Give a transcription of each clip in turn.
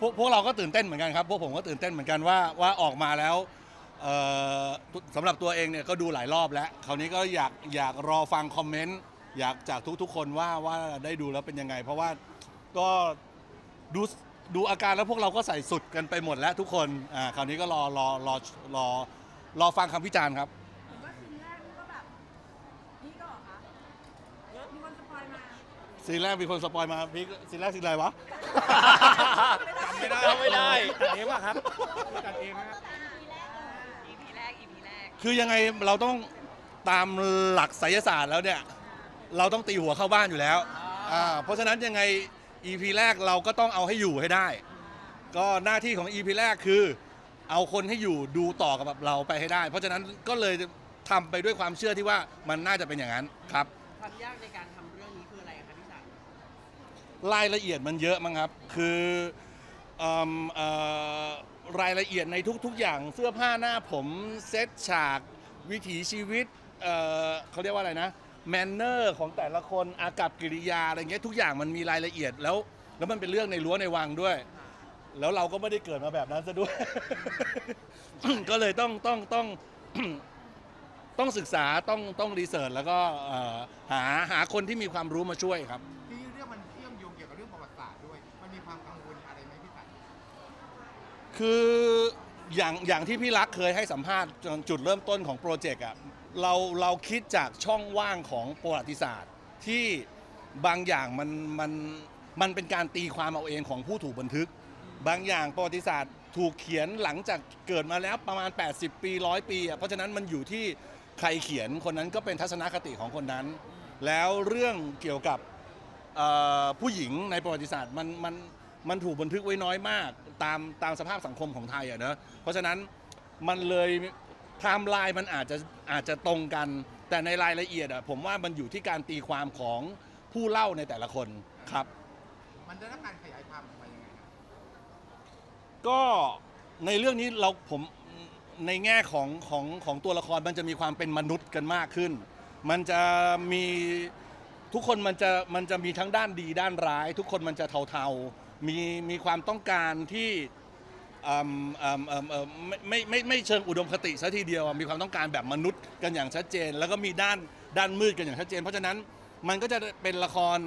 พวกพวกเราก็ตื่นเต้นเหมือนกันครับ พวกผมก็ตื่นเต้นเหมือนกันว่าว่าออกมาแล้วเอ่อสำหรับตัวเองเนี่ยก็ดูหลายรอบแล้วคราวนี้ก็อยากอยากรอฟังคอมเมนต์อยากจากทุก ๆ คนว่าว่าได้ดูแล้วเป็นยังไง เพราะว่าก็ดูดูอาการแล้วพวกเราก็ใส่สุดกันไปหมดแล้วทุกคนอ่าคราวนี้ก็รอรอรอรอรอฟังคำวิจารณ์ครับผมว่าซีนแรกนี่ก็แบบนี่ก็เหรอคะมีคนสปอยมา ซีนแรกมีคนสปอยมาพี่ซีนแรกซีนอะไรวะ ไม่ ได้ไม่ได้ตัดเองป่ะครับตัดเองนะครับ EP แรก EP แรก คือยังไงเราต้องตามหลักไสยศาสตร์แล้วเนี่ย เราต้องตีหัวเข้าบ้านอยู่แล้วอ่าเพราะฉะนั้นยังไง EP แรกเราก็ต้องเอาให้อยู่ให้ได้ ก็หน้าที่ของ EP แรกคือ เอาคนให้อยู่ดูต่อกับเราไปให้ได้ เพราะฉะนั้นก็เลยทำไปด้วยความเชื่อที่ว่ามันน่าจะเป็นอย่างนั้นครับ ความยากในการทำเรื่องนี้คืออะไรคะพี่สันรายละเอียดมันเยอะมั้งครับ คือ เอิ่มเอ่อรายละเอียดในทุกๆ อย่างเสื้อผ้าหน้าผมเซตฉาก วิถีชีวิตเอ่อเขาเรียกว่าอะไรนะแมนเนอร์ของแต่ละคนอากับกิริยาอะไรเงี้ยทุกอย่างมันมีรายละเอียดแล้ว แล้วมันเป็นเรื่องในรั้วในวังด้วย แล้วเราก็ไม่ได้เกิดมาแบบนั้นซะด้วย ก็เลยต้องต้องต้อง ต้องศึกษาต้องต้องรีเสิร์ชแล้วก็เอ่อหาหาคนที่มีความรู้มาช่วยครับ คืออย่างอย่างที่พี่รักเคยให้สัมภาษณ์จุดเริ่มต้นของโปรเจกต์อะเราเราคิดจากช่องว่างของประวัติศาสตร์ ที่บางอย่างมันมันมันเป็นการตีความเอาเองของผู้ถูกบันทึก บางอย่างประวัติศาสตร์ถูกเขียนหลังจากเกิดมาแล้วประมาณ 80 ปีร้อยปีอะเพราะฉะนั้นมันอยู่ที่ใครเขียนคนนั้นก็เป็นทัศนคติของคนนั้น แล้วเรื่องเกี่ยวกับผู้หญิงในประวัติศาสตร์มันมัน มันถูกบันทึกไว้น้อยมากตามตามสภาพสังคมของไทยอะเนอะเพราะฉะนั้นมันเลยไทม์ไลน์มันอาจจะอาจจะตรงกัน แต่ในรายละเอียดอะผมว่ามันอยู่ที่การตีความของผู้เล่าในแต่ละคนครับ มันได้รับการขยายความออกมายังไงครับก็ในเรื่องนี้เราผมในแง่ของของของตัวละครมันจะมีความเป็นมนุษย์กันมากขึ้น มันจะมีทุกคนมันจะมันจะมีทั้งด้านดีด้านร้าย ทุกคนมันจะเทาๆ มีมีความต้องการที่ไม่ไม่ไม่ไม่เชิงอุดมคติซะทีเดียว มีความต้องการแบบมนุษย์กันอย่างชัดเจน แล้วก็มีด้านด้านมืดกันอย่างชัดเจน เพราะฉะนั้นมันก็จะเป็นละคร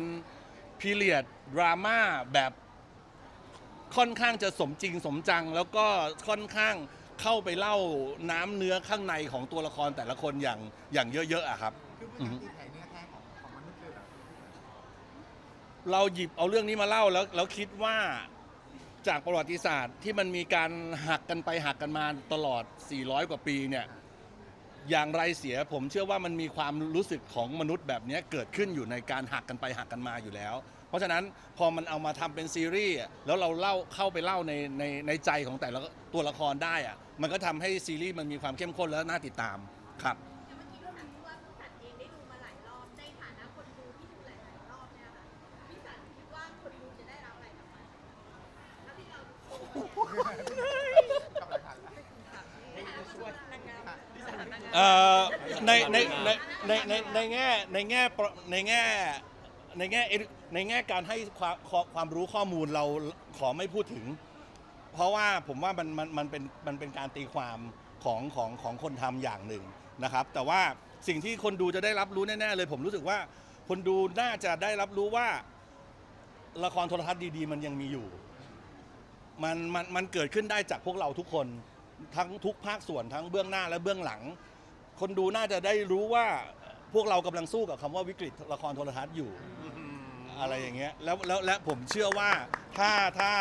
พีเรียดดราม่าแบบค่อนข้างจะสมจริงสมจัง แล้วก็ค่อนข้างเข้าไปเล่าน้ำเนื้อข้างในของตัวละครแต่ละคนอย่างอย่างเยอะๆอะครับคือเป็นการตีแผ่เนื้อแท้ของของมนุษย์เลยเหรอ เราหยิบเอาเรื่องนี้มาเล่าแล้วแล้วคิดว่าจากประวัติศาสตร์ที่มันมีการหักกันไปหักกันมาตลอด 400 กว่าปีเนี่ยอย่างไรเสียผมเชื่อว่ามันมีความรู้สึกของมนุษย์แบบนี้เกิดขึ้นอยู่ในการหักกันไปหักกันมาอยู่แล้ว เพราะฉะนั้นพอมันเอามาทำเป็นซีรีส์แล้วเราเล่าเข้าไปเล่าในในในใจของแต่ละตัวละครได้อะมันก็ทำให้ซีรีส์มันมีความเข้มข้นและน่าติดตามครับ แต่เมื่อกี้ก็รู้ว่าพี่สันเองได้ดูมาหลายรอบ ในฐานะคนดูที่ดูหลายๆรอบเนี่ยค่ะพี่สันคิดว่าคนดูจะได้รับอะไรกลับมาถ้าที่เราดู กับหลักฐาน ในฐานะคนดูนางงาม เอ่อ ในในในในในในแง่ในแง่ประในแง่ในแง่ edu- ในแง่การให้ความความรู้ข้อมูลเราขอไม่พูดถึง เพราะว่าผมว่ามันมันมันเป็นมันเป็นการตีความของของของคนทำอย่างหนึ่งนะครับ แต่ว่าสิ่งที่คนดูจะได้รับรู้แน่ๆเลย ผมรู้สึกว่าคนดูน่าจะได้รับรู้ว่า ละครโทรทัศน์ดีๆ มันยังมีอยู่ มันมันมันเกิดขึ้นได้จากพวกเราทุกคนทั้งทุกภาคส่วนทั้งเบื้องหน้าและเบื้องหลัง คนดูน่าจะได้รู้ว่าพวกเรากำลังสู้กับคำว่าวิกฤตละครโทรทัศน์อยู่ อะไรอย่างเงี้ยแล้วแล้วและผมเชื่อว่าถ้าถ้า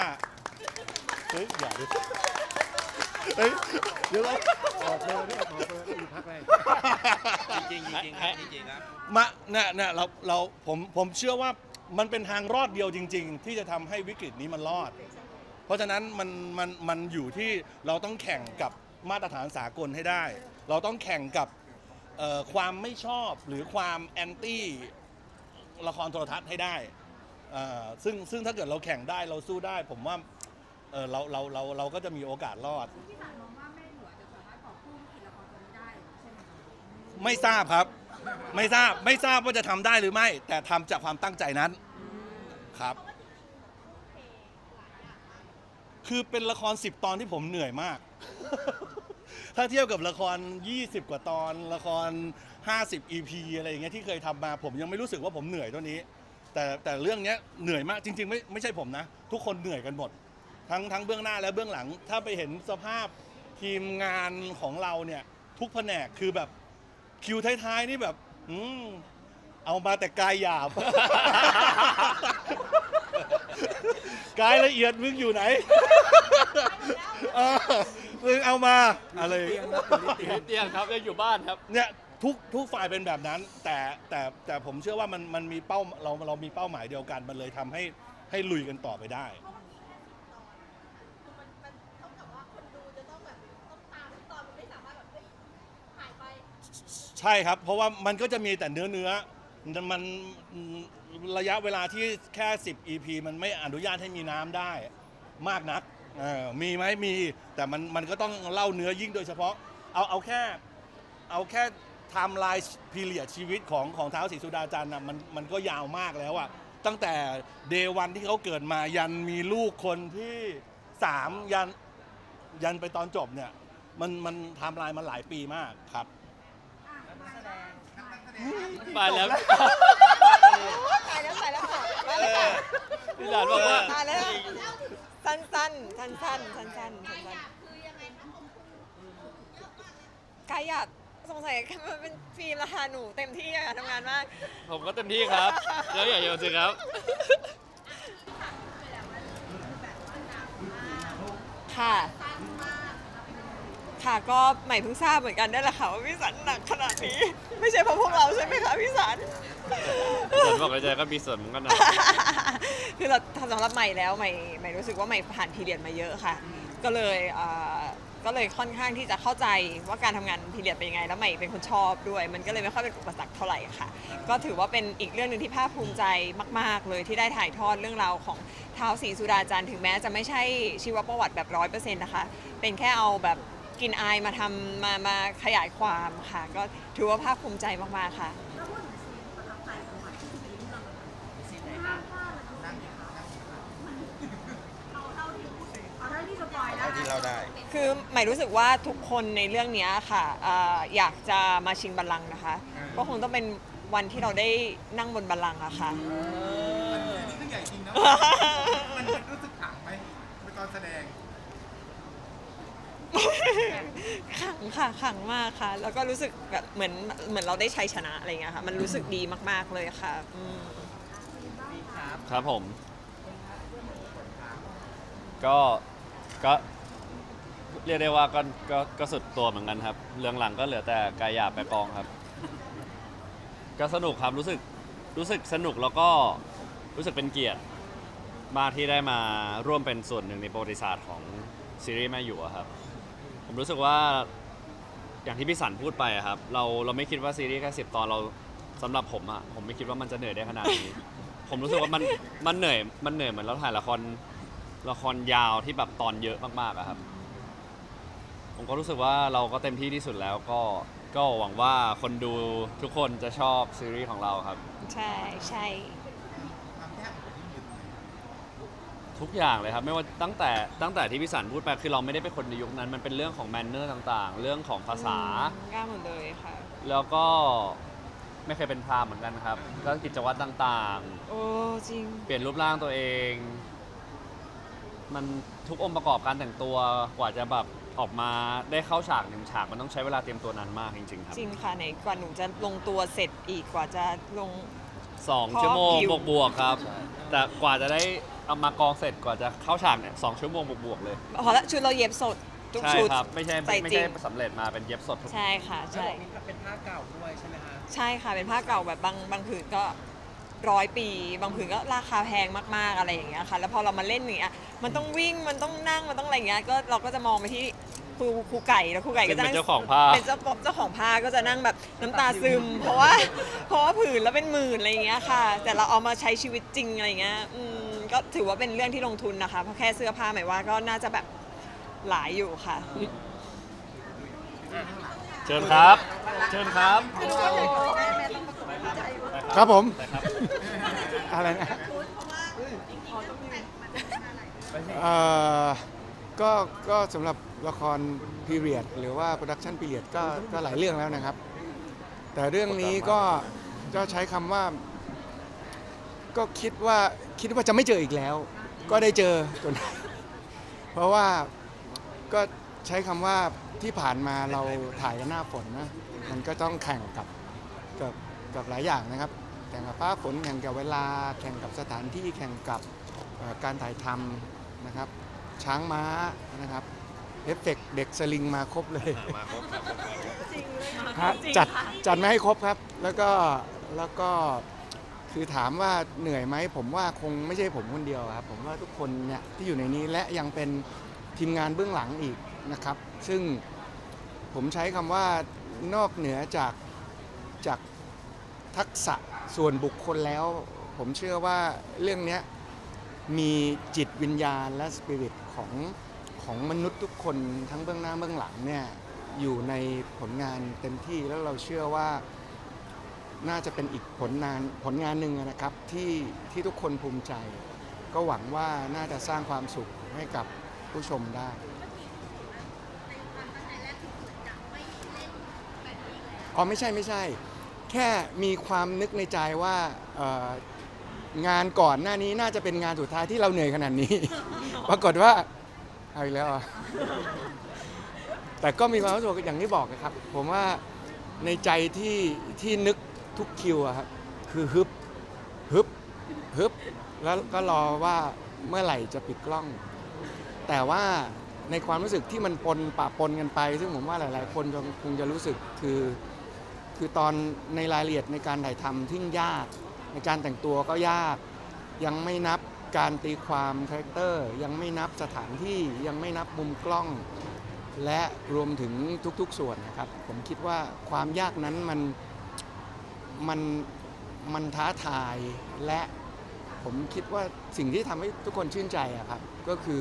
เฮ้ยอย่าดิเฮ้ยเดี๋ยวนะขอเลยเนี่ยออกเลยอยู่พักเลยจริงๆจริงๆครับจริงๆครับ มาเนี่ยเนี่ยเราเราผมผมเชื่อว่ามันเป็นทางรอดเดียวจริง ๆ ที่จะทำให้วิกฤตนี้มันรอด เพราะฉะนั้นมันมันมันอยู่ที่เราต้องแข่งกับมาตรฐานสากลให้ได้ เราต้องแข่งกับเอ่อความไม่ชอบหรือความแอนตี้ละครโทรทัศน์ให้ได้เอ่อซึ่งซึ่งถ้าเกิดเราแข่งได้เราสู้ได้ ผมว่าเอ่อเราเราเราเราก็จะมีโอกาสรอดพี่สันมองว่าแม่หลวงจะสามารถต่อสู้วิกฤตละครตัวนี้ได้ใช่ไหมคะไม่ทราบครับ ไม่ทราบไม่ทราบว่าจะทำได้หรือไม่ แต่ทำจากความตั้งใจนั้นครับ คือเป็นละคร10ตอนที่ผมเหนื่อยมาก ถ้าเทียบกับละคร 20 กว่าตอน ละคร 50 EP อะไรอย่างเงี้ยที่เคยทำมาผมยังไม่รู้สึกว่าผมเหนื่อยเท่านี้ แต่แต่เรื่องเนี้ยเหนื่อยมากจริง ๆ ไม่ไม่ใช่ผมนะ ทุกคนเหนื่อยกันหมด ทั้งทั้งเบื้องหน้าและเบื้องหลัง ถ้าไปเห็นสภาพทีมงานของเราเนี่ย ทุกแผนกคือแบบคิวท้ายๆนี่แบบ อืมเอามาแต่กายหยาบ กายละเอียดมึงอยู่ไหนเออ มึงเอามาอะไรเตียงครับอยู่ที่เตียงเตียงครับยังอยู่บ้านครับ เนี่ยทุกทุกฝ่ายเป็นแบบนั้น แต่แต่แต่ผมเชื่อว่ามันมันมีเป้าเราเรามีเป้าหมายเดียวกันมันเลยทำให้ให้ลุยกันต่อไปได้คือมันมันเท่ากับว่าคนดูจะต้องแบบต้องตามทุกตอนมันไม่สามารถแบบเฮ้ยหายไปใช่ครับ เพราะว่ามันก็จะมีแต่เนื้อเนื้อมันมันระยะเวลาที่แค่ 10 EP มันไม่อนุญาตให้มีน้ำได้มากนัก เออมีไหมมี แต่มันมันก็ต้องเล่าเนื้อยิ่งโดยเฉพาะ เอาเอาแค่เอาแค่ไทม์ไลน์พีเรียดชีวิตของของเท้าวศรีสุดาจันทร์น่ะมันมันก็ยาวมากแล้วอะตั้งแต่เดวันที่เขาเกิดมายันมีลูกคนที่สามยันยันไปตอนจบเนี่ย มันมันไทม์ไลน์มันหลายปีมากครับ มาแล้วตายแล้วตายแล้วค่ะมาเลยค่ะพี่หลานบอกว่า ตายแล้ว สั้นสั้นสั้นสั้นสั้นสั้นกาสั้ยนหสั้นยาบคือยังไงคะของคุณเยอะมากเลยกายหยาบสงสัยมันเป็นฟิล์มละค่ะหนูเต็มที่อะทำงานมาก ผมก็เต็มที่ครับแล้วอย่าโยนสิครับ ค่ะ ค่ะก็ใหม่เพิ่งทราบเหมือนกันได้แหละค่ะว่าพี่สันหนักขนาดนี้ ไม่ใช่เพราะพวกเราใช่ไหมคะพี่สัน ส่วนบอกใจก็มีส่วนมือนกันนะคือเราสำหรับใหม่แล้วใหม่ใหม่รู้สึกว่าใหม่ผ่านพีเรียดมาเยอะค่ะ ก็เลยเอ่อก็เลยค่อนข้างที่จะเข้าใจว่าการทำงานพีเรียดเป็นยังไง แล้วใหม่เป็นคนชอบด้วย มันก็เลยไม่ค่อยเป็นอุปสรรคเท่าไหร่ค่ะ ก็ถือว่าเป็นอีกเรื่องหนึ่งที่ภาคภูมิใจมาก ๆ เลยที่ได้ถ่ายทอดเรื่องราวของท้าวศรีสุดาจันทร์ถึงแม้จะไม่ใช่ชีวประวัติแบบร้อยเปอร์เซ็นต์นะคะ เป็นแค่เอาแบบกินอายมาทำมามาขยายความค่ะ ก็ถือว่าภาคภูมิใจมากๆค่ะ คือหมายรู้สึกว่าทุกคนในเรื่องเนี้ยค่ะเอ่ออยากจะมาชิงบัลลังก์นะคะก็คงต้องเป็นวันที่เราได้นั่งบนบัลลังก์อะค่ะนี่คือใหญ่จริงนะ มันรู้สึกขังไหมเป็นตอนแสดง ขังค่ะขังมากค่ะ แล้วก็รู้สึกแบบเหมือนเหมือนเราได้ชัยชนะอะไรเงี้ยค่ะ มันรู้สึกดีมาก ๆเลยค่ะอืม ครับผม ก็ก็ เรียกได้ว่าก็ก็ก็สุดตัวเหมือนกันครับ เรื่องหลังก็เหลือแต่กายหยาบไปกองครับ ก็สนุกครับรู้สึกรู้สึกสนุกแล้วก็รู้สึกเป็นเกียรติมากที่ได้มาร่วมเป็นส่วนหนึ่งในประวัติศาสตร์ของซีรีส์แม่อยู่อะครับ ผมรู้สึกว่าอย่างที่พี่สันพูดไปอะครับ เราเราไม่คิดว่าซีรีส์แค่สิบตอนเราสำหรับผมอะผมไม่คิดว่ามันจะเหนื่อยได้ขนาดนี้ ผมรู้สึกว่ามันมันเหนื่อยมันเหนื่อยเหมือนเราถ่ายละครละครยาวที่แบบตอนเยอะมากๆอะครับ ผมก็รู้สึกว่าเราก็เต็มที่ที่สุดแล้วก็ก็หวังว่าคนดูทุกคนจะชอบซีรีส์ของเราครับ ใช่ใช่ความแทบของยิ่งดึกทุกอย่างเลยครับไม่ว่าตั้งแต่ตั้งแต่ที่พี่สันพูดไปคือเราไม่ได้เป็นคนในยุคนั้น มันเป็นเรื่องของแมนเนอร์ต่างๆ เรื่องของภาษา อืมกล้าหมดเลยค่ะ แล้วก็ไม่เคยเป็นพราหมณ์เหมือนกันครับ ก็กิจวัตรต่างโอ้จริง ๆ เปลี่ยนรูปร่างตัวเอง มันทุกองค์ประกอบการแต่งตัวกว่าจะแบบ ออกมาได้เข้าฉากหนึ่งฉากมันต้องใช้เวลาเตรียมตัวนานมากจริง ๆ ครับจริงค่ะไหนกว่าหนูจะลงตัวเสร็จอีกกว่าจะลง สองเพราะชั่วโมงผิว บวกๆครับ แต่กว่าจะได้เอามากองเสร็จกว่าจะเข้าฉากเนี่ยสองชั่วโมงบวกๆเลยพอละชุดเราเย็บสดทุกใช่ชุด ครับไม่ใช่ใส่ไม่จริใช่งสำเร็จมาเป็นเย็บสดทุกใช่ค่ะแล้วใช่บอกนี่เป็นผ้าเก่าด้วยใช่ไหมคะ ใช่ค่ะเป็นผ้าเก่าแบบบางบางผืนก็ ร้อยปี บางผืนก็ราคาแพงมากๆอะไรอย่างเงี้ยค่ะ แล้วพอเรามาเล่นอย่างเงี้ยมันต้องวิ่งมันต้องนั่งมันต้องอะไรอย่างเงี้ยก็เราก็จะมองไปที่ครูครูไก่แล้วครูไก่ซึ่ก็งจะเป็นนั่งเจ้าของผ้า เป็นเจ้าเจ้าของผ้าก็จะนั่งแบบน้ำตาซึม เพราะว่าเพราะว่าผืนแล้วเป็นหมื่นอะไรอย่างเงี้ยค่ะ แต่เราเอามาใช้ชีวิตจริงอะไรอย่างเงี้ยอืมก็ถือว่าเป็นเรื่องที่ลงทุนนะคะเพราะแค่เสื้อผ้าหมายว่าก็น่าจะแบบหลายอยู่ค่ะ เชิญครับ เชิญครับ ครับผมอะไรนะเอ่อก็ก็สำหรับละครพีเรียดหรือว่าโปรดักชันพีเรียดก็ก็หลายเรื่องแล้วนะครับ แต่เรื่องนี้ก็ก็ใช้คำว่า ก็คิดว่าคิดว่าจะไม่เจออีกแล้ว ก็ได้เจอจน เพราะว่าก็ใช้คำว่าที่ผ่านมาเราถ่ายกันหน้าฝนนะ มันก็ต้องแข่งกับ กับกับหลายอย่างนะครับ แข่งกับฟ้าฝนแข่งกับเวลา แข่งกับสถานที่แข่งกับเอ่อการถ่ายทำนะครับ ช้างม้านะครับเอฟเฟกต์เด็กสลิงมาครบเลยมาครบครับฮะจัดจัดมาให้ครบครับ แล้วก็แล้วก็คือถามว่าเหนื่อยไหมผมว่าคงไม่ใช่ผมคนเดียวครับ ผมว่าทุกคนเนี่ยที่อยู่ในนี้และยังเป็นทีมงานเบื้องหลังอีกนะครับ ซึ่งผมใช้คำว่านอกเหนือจากจาก ทักษะส่วนบุคคลแล้ว ผมเชื่อว่าเรื่องนี้มีจิตวิญญาณและสปิริตของของมนุษย์ทุกคนทั้งเบื้องหน้าเบื้องหลังเนี่ยอยู่ในผลงานเต็มที่แล้วเราเชื่อว่าน่าจะเป็นอีกผลงานผลงานหนึ่งนะครับที่ที่ทุกคนภูมิใจ ก็หวังว่าน่าจะสร้างความสุขให้กับผู้ชมได้อ๋อไม่ใช่ไม่ใช่ แค่มีความนึกในใจว่าเอ่องานก่อนหน้านี้น่าจะเป็นงานสุดท้ายที่เราเหนื่อยขนาดนี้ ปรากฏว่าเอาอีกแล้วเหรอแต่ก็มีความรู้สึกอย่างที่บอกนะครับ ผมว่าในใจที่ที่นึกทุกคิวอะครับคือฮึบฮึบฮึบแล้วก็รอว่าเมื่อไหร่จะปิดกล้อง แต่ว่าในความรู้สึกที่มันปนปะปนกันไป ซึ่งผมว่าหลาย ๆ คนคงคงจะรู้สึกคือ คือตอนในรายละเอียดในการถ่ายทำที่ยาก ในการแต่งตัวก็ยาก ยังไม่นับการตีความคาแรคเตอร์ยังไม่นับสถานที่ยังไม่นับมุมกล้อง และรวมถึงทุกๆส่วนนะครับ ผมคิดว่าความยากนั้นมันมันมันท้าทายและผมคิดว่าสิ่งที่ทำให้ทุกคนชื่นใจอะครับ ก็คือ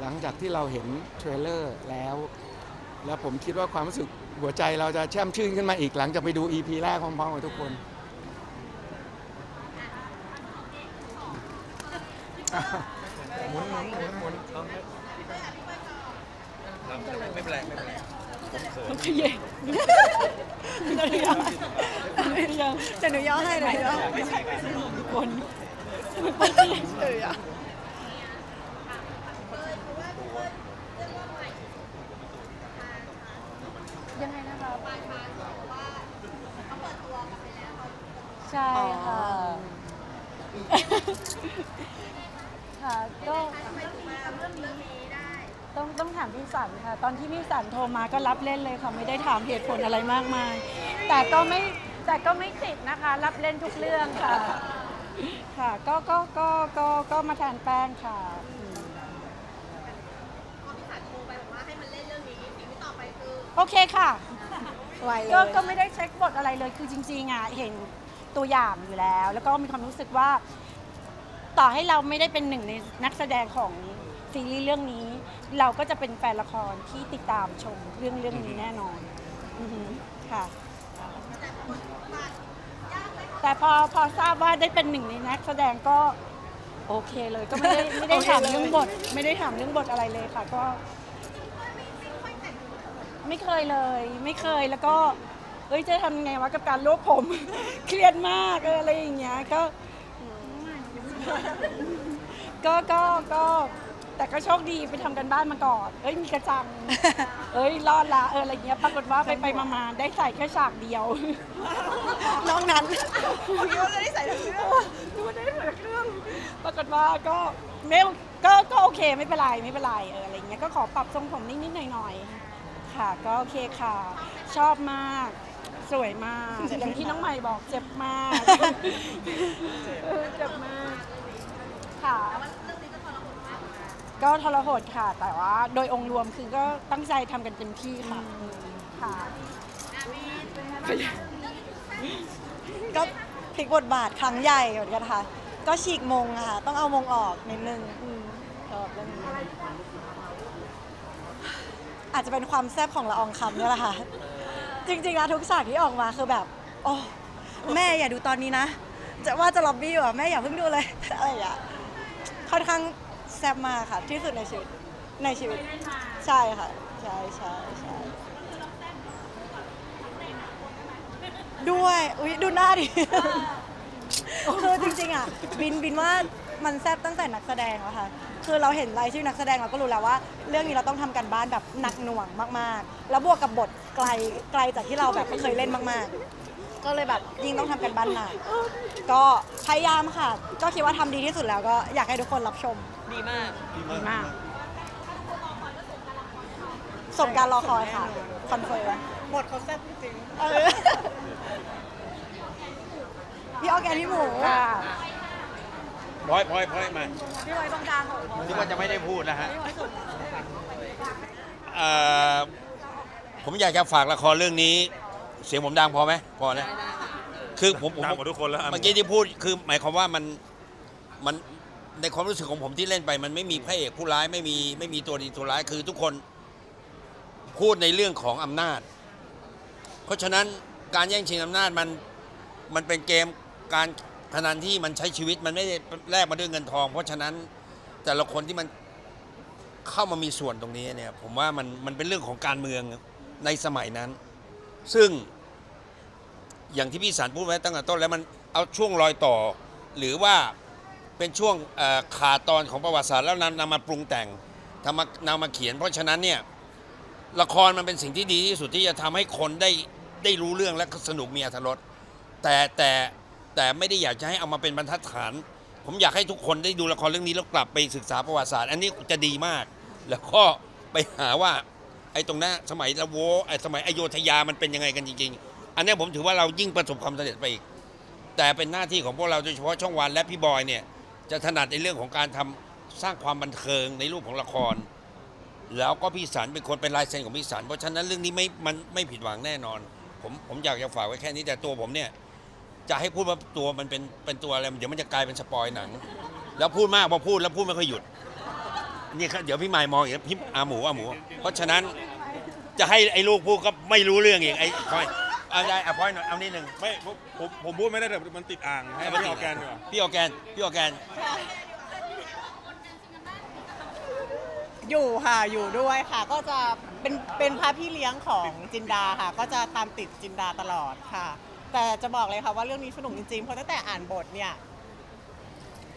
หลังจากที่เราเห็นเทรลเลอร์แล้ว แล้วผมคิดว่าความรู้สึก หัวใจเราจะแช่มชื่นขึ้นมาอีกหลังจากไปดู EP แรกพร้อมๆกับทุกคน หมุนหมุนหมุนหมุนไม่เป็นไรไม่เป็นไรขยเยไม่ได้ยังไม่ได้ยังแต่หนูย่อให้หน่อยย่อทุกคนคนขยเฉยอะ ยังไงนะคะ ปลายทางบอกว่าเขาเปิดตัวกันไปแล้วเขา ใช่ค่ะค่ะก็ทำไมถึงมาทำเรื่องนี้ได้ต้องต้องถามพี่สันค่ะ ตอนที่พี่สันโทรมาก็รับเล่นเลยค่ะไม่ได้ถามเหตุผลอะไรมากมาย แต่ก็ไม่แต่ก็ไม่ติดนะคะ รับเล่นทุกเรื่องค่ะ ค่ะก็ก็ก็ก็ก็มาแทนแป้งค่ะอืมพอพี่สารโทรไปบอกว่าให้มันเล่นเรื่องนี้สิ่งที่ต่อไปคือโอเคค่ะไวเลยก็ก็ไม่ได้เช็คบทอะไรเลยคือจริงๆอะเห็น ตัวอย่างอยู่แล้ว แล้วก็มีความรู้สึกว่า ต่อให้เราไม่ได้เป็นหนึ่งในนักแสดงของซีรีส์เรื่องนี้ เราก็จะเป็นแฟนละครที่ติดตามชมเรื่องเรื่องนี้แน่นอนอือหือค่ะ แต่พอพอทราบว่าได้เป็นหนึ่งในนักแสดงก็ โอเคเลยก็ไม่ได้ไม่ได้ถามเรื่องบท ไม่ได้ถามเรื่องบทอะไรเลยค่ะ ก็ ไม่เคยเลย ไม่เคยแล้วก็ เอ้ยจะทำไงวะกับการรวบผม เครียดมากเอออะไรอย่างเงี้ยก็ ก็ก็ก็แต่ก็โชคดีไปทำกันบ้านมาก่อนเอ้ยมีกระจัง เอ้ยรอดละเอออะไรเงี้ยปรากฏว่าไปไปมามาได้ใส่แค่ฉากเดียวน้องนั้นคิดว่าจะได้ใส่ทั้งเรื่องดูได้เหมือนเครื่องปรากฏว่าก็ไม่ก็ก็โอเคไม่เป็นไรไม่เป็นไรเอออะไรเงี้ยก็ขอปรับทรงผมนิดๆหน่อยๆค่ะ ก็โอเคค่ะ ชอบมาก สวยมากอย่างที่น้องใหม่บอกเจ็บมากเออเจ็บมากค่ะ ก็ทรหดค่ะ แต่ว่าโดยองค์รวมคือก็ตั้งใจทำกันเต็มที่ค่ะค่ะก็พลิกบทบาทครั้งใหญ่เหมือนกันค่ะ ก็ฉีกมงอะค่ะ ต้องเอามงออกนิดนึงอืมชอบเรื่องนี้อาจจะเป็นความแซ่บของละอองคำเนี่ยแหละค่ะ จริงๆนะทุกฉากที่ออกมาคือแบบโอ้แม่อย่าดูตอนนี้นะ จะว่าจะล็อบบี้อยู่อะแม่อย่าเพิ่งดูเลย อะไรอย่างเงี้ยค่อนข้างแซ่บมากค่ะ ที่สุดในชีวิตในชีวิต ใช่ค่ะ ใช่ใช่ใช่ด้วยอุ้ยดูหน้าดิคือจริงๆอะบินบินว่ามันแซ่บตั้งแต่นักแสดงแล้วค่ะ คือเราเห็นรายชื่อนักแสดงเราก็รู้แล้วว่า เรื่องนี้เราต้องทำกันบ้านแบบหนักหน่วงมากๆ แล้วบวกกับบท ไกลไกลจากที่เราแบบเคยเล่นมากๆ ก็เลยแบบยิ่งต้องทำกันบ้านหนักก็พยายามค่ะ ก็คิดว่าทำดีที่สุดแล้วก็อยากให้ทุกคนรับชมดีมาก ดีมากสมการรอคอยค่ะคอนเฟิร์มบทเขาแซ่บจริงเออพี่ออร์แกนพี่หมูค่ะพลอยพลอยพลอยมาพี่ไว้ตรงกลางของนึกว่าจะไม่ได้พูดแล้วฮะเอ่อ ผมอยากจะฝากละครเรื่องนี้ เสียงผมดังพอไหมพอนะคือผมผมดังกว่าทุกคนแล้วอะเมื่อกี้ที่พูดคือ หมายความว่ามันมันในความรู้สึกของผมที่เล่นไป มันไม่มีพระเอกผู้ร้ายไม่มีไม่มีตัวดีตัวร้ายคือทุกคนพูดในเรื่องของอำนาจ เพราะฉะนั้นการแย่งชิงอำนาจมันมันเป็นเกมการพนันที่มันใช้ชีวิตมันไม่ได้แลกมาด้วยเงินทอง เพราะฉะนั้นแต่ละคนที่มันเข้ามามีส่วนตรงนี้เนี่ย ผมว่ามันมันเป็นเรื่องของการเมือง ในสมัยนั้น ซึ่งอย่างที่พี่สารพูดไว้ตั้งแต่ต้นแล้วมันเอาช่วงรอยต่อ หรือว่าเป็นช่วงเอ่อขาดตอนของประวัติศาสตร์แล้วนำนำมาปรุงแต่งทำมานำมาเขียน เพราะฉะนั้นเนี่ยละครมันเป็นสิ่งที่ดีที่สุดที่จะทำให้คนได้ได้รู้เรื่องและสนุกมีอรรถรสแต่แต่แต่ไม่ได้อยากจะให้เอามาเป็นบรรทัดฐาน ผมอยากให้ทุกคนได้ดูละครเรื่องนี้แล้วกลับไปศึกษาประวัติศาสตร์ อันนี้จะดีมาก แล้วก็ไปหาว่า อ้ตรงหน้าสมัยละโวไอ้สมัยอโยธยามันเป็นยังไงกันจริงๆ อันนี้ผมถือว่าเรายิ่งประสบความสำเร็จไปอีก แต่เป็นหน้าที่ของพวกเราโดยเฉพาะช่องวันและพี่บอยเนี่ยจะถนัดในเรื่องของการทำสร้างความบันเทิงในรูปของละคร แล้วก็พี่สันเป็นคนเป็นลายเซ็นของพี่สันเพราะฉะนั้นเรื่องนี้ไม่มันไม่ผิดหวังแน่นอน ผมผมอยากจะฝากไว้แค่นี้แต่ตัวผมเนี่ยจะให้พูดว่าตัวมันเป็นเป็นตัวอะไรเดี๋ยวมันจะกลายเป็นสปอยหนัง แล้วพูดมากพอพูดแล้วพูดไม่ค่อยหยุดนี่ครับเดี๋ยวพี่หมายมองอีกแล้วพี่อาหมูอาหมู เพราะฉะนั้น จะให้ไอ้ลูกพูดก็ไม่รู้เรื่องอีกไอ้พลอยเอาได้เอาพลอยหน่อยเอานิดหนึ่งไม่ผมผมผมพูดไม่ได้แต่มันติดอ่างให้พี่ออร์แกนดีกว่าพี่ออร์แกนพี่ออร์แกนอยู่ค่ะอยู่ด้วยค่ะ ก็จะเป็นเป็นพระพี่เลี้ยงของจินดาค่ะ ก็จะตามติดจินดาตลอดค่ะ แต่จะบอกเลยค่ะว่าเรื่องนี้สนุกจริงๆเพราะตั้งแต่อ่านบทเนี่ย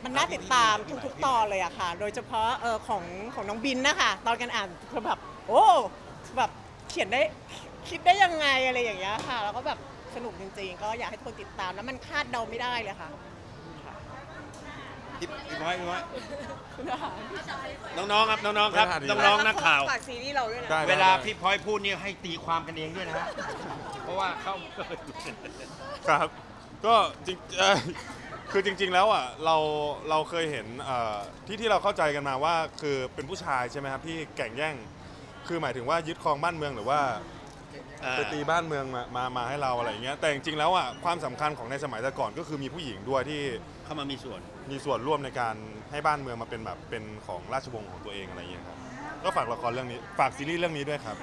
มันน่าติดตามทุกๆตอนเลยอะค่ะ โดยเฉพาะเออของของน้องบินนะคะ ตอนกันอ่านคือแบบโอ้แบบ เขียนได้คิดได้ยังไงอะไรอย่างเงี้ยค่ะ แล้วก็แบบสนุกจริงๆ ก็อยากให้ทุกคนติดตามแล้วมันคาดเดาไม่ได้เลยค่ะพี่พี่พลอยพี่พลอยน้องๆครับน้องๆครับน้องๆนักข่าว ฝากซีรีส์เราด้วยนะได้เวลาพี่พลอยพูดเนี่ยให้ตีความกันเองด้วยนะฮะเพราะว่าเขาครับ ก็จริงเอ่อคือจริง ๆ แล้วอะเราเราเคยเห็นเอ่อที่ที่เราเข้าใจกันมาว่าคือเป็นผู้ชายใช่ไหมครับที่แก่งแย่ง คือหมายถึงว่ายึดครองบ้านเมืองหรือว่าไปตีบ้านเมืองมามามาให้เราอะไรอย่างเงี้ยแต่จริงๆแล้วอะความสำคัญของในสมัยแต่ก่อนก็คือมีผู้หญิงด้วยที่เข้ามามีส่วน มีส่วนร่วมในการให้บ้านเมืองมาเป็นแบบเป็นของราชวงศ์ของตัวเองอะไรอย่างเงี้ยครับก็ฝากละครเรื่องนี้ฝากซีรีส์เรื่องนี้ด้วยครับ